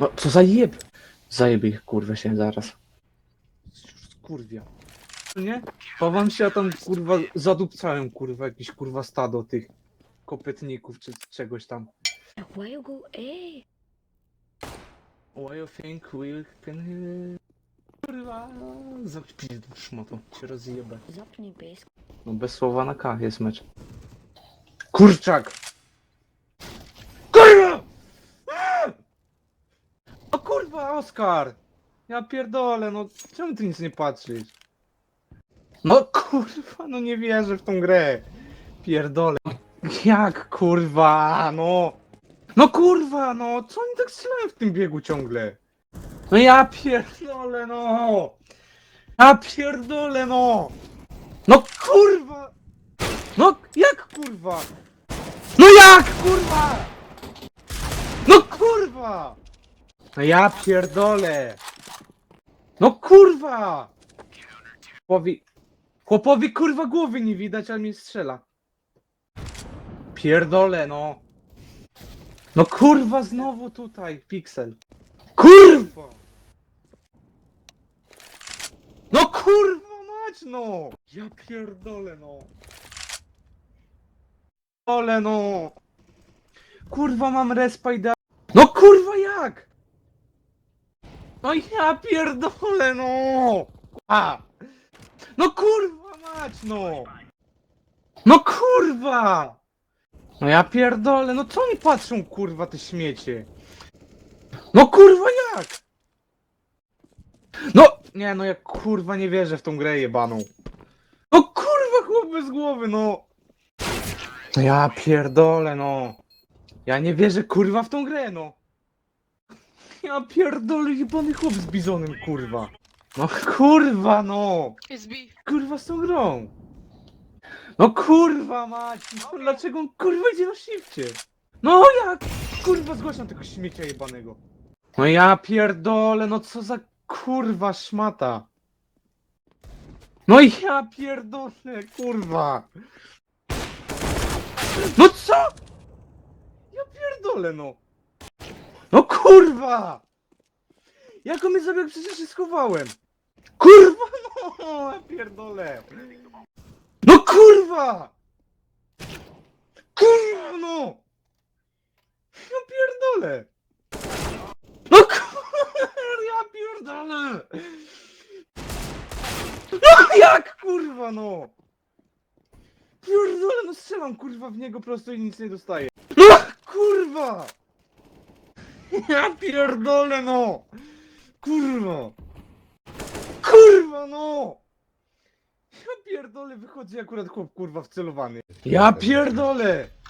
No, co za jeb? Zajebie ich, kurwa, się zaraz. Kurwia. Nie? Chowam się, a tam, kurwa, zadupcałem, kurwa, jakieś, kurwa, stado tych kopytników, czy czegoś tam. Why you go A? Why you think we can... Kurwa, zapij do szmotu, się rozjebę. Zapnij base. No bez słowa na K jest mecz. Kurczak! Kurwa, Oskar! Ja pierdolę, no czemu ty nic nie patrzysz? No kurwa, no nie wierzę w tą grę. Pierdolę. Jak kurwa, no? No kurwa, no co oni tak strzelają w tym biegu ciągle? No ja pierdolę, no! Ja pierdolę, no! No kurwa! No jak kurwa? No jak kurwa? No kurwa! No ja pierdolę! No kurwa! Chłopowi... Chłopowi kurwa głowy nie widać, a mnie strzela. Pierdolę no! No kurwa znowu tutaj, piksel. Kurwa! No kurwa mać no! Ja pierdolę no! Ole no! Kurwa mam respa idea... No kurwa? No ja pierdolę no! A! No kurwa mać no! No kurwa! No ja pierdolę, no co oni patrzą kurwa te śmiecie? No kurwa jak? No! Nie no ja kurwa nie wierzę w tą grę jebaną. No kurwa chłop bez głowy no! No ja pierdolę no! Ja nie wierzę kurwa w tą grę no! Ja pierdolę jebany chłop z bizonem kurwa! No kurwa no! Jest B. Kurwa z tą grą! No kurwa mać! No, dlaczego on kurwa idzie na shifcie? No jak? Kurwa zgłaszam tego śmiecia jebanego. No ja pierdolę, no co za kurwa szmata. No i ja pierdolę, kurwa. No co? Ja pierdolę no. Kurwa! Jak on mnie zabiegł, przecież się schowałem. Kurwa no, ja pierdolę. No kurwa! Kurwa no! Ja pierdolę! No kurwa, ja pierdolę! No jak kurwa no! Pierdolę, no strzelam kurwa w niego prosto i nic nie dostaję. No kurwa! Ja pierdolę no! Kurwa! Kurwa no! Ja pierdolę, wychodzi akurat chłop kurwa wcelowany. Ja pierdolę!